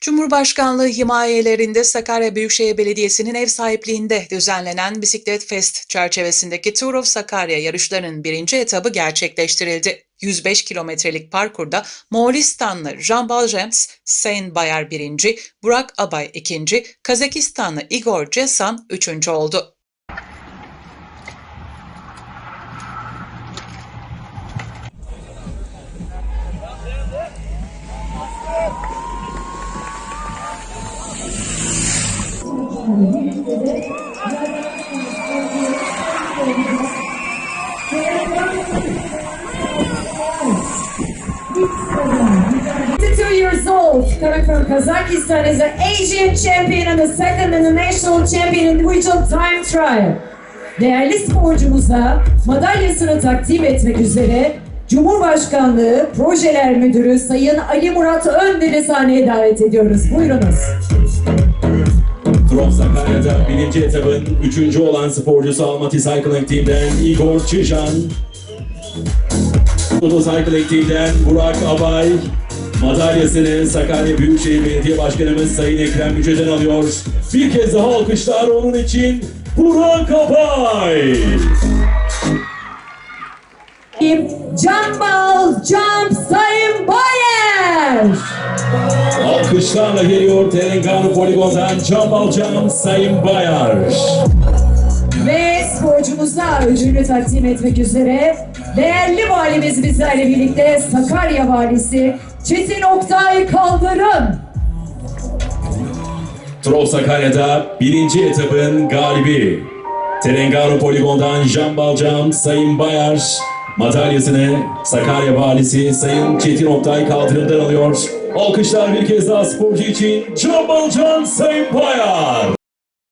Cumhurbaşkanlığı himayelerinde Sakarya Büyükşehir Belediyesi'nin ev sahipliğinde düzenlenen Bisiklet Fest çerçevesindeki Tour of Sakarya yarışlarının birinci etabı gerçekleştirildi. 105 kilometrelik parkurda Moğolistanlı Jean Baljems, Sein Bayer birinci, Burak Abay ikinci, Kazakistanlı Igor Cesan üçüncü oldu. Two years old, coming from Kazakhstan, is the Asian champion and the second international champion individual time trial. Değerli sporcumuza madalyasını takdim etmek üzere Cumhurbaşkanlığı Projeler Müdürü Sayın Ali Murat Önder'i sahneye davet ediyoruz. Buyurunuz. Drop Sakarya'da birinci etabın üçüncü olan sporcusu Almaty Cycling Team'den Igor Çijan. Anadolu Cycling Team'den Burak Abay. Madalyasını Sakarya Büyükşehir Belediye Başkanımız Sayın Ekrem Yüce'den alıyor. Bir kez daha alkışlar onun için Burak Abay. Jambal Jump Sayın Bayer. Alkışlarla geliyor Telangana Poligon'dan Jambal Jam Sayın Bayar. Ve sporcumuza ödülünü takdim etmek üzere değerli valimiz bizlerle birlikte Sakarya valisi Çetin Oktay Kaldırım. Trop Sakarya'da birinci etabın galibi. Telangana Poligon'dan Can Balcam, Sayın Bayar madalyasını Sakarya Valisi Sayın Çetin Oktay kaldırımdan alıyor. Alkışlar bir kez daha sporcu için Can Balcam, Sayın Bayar.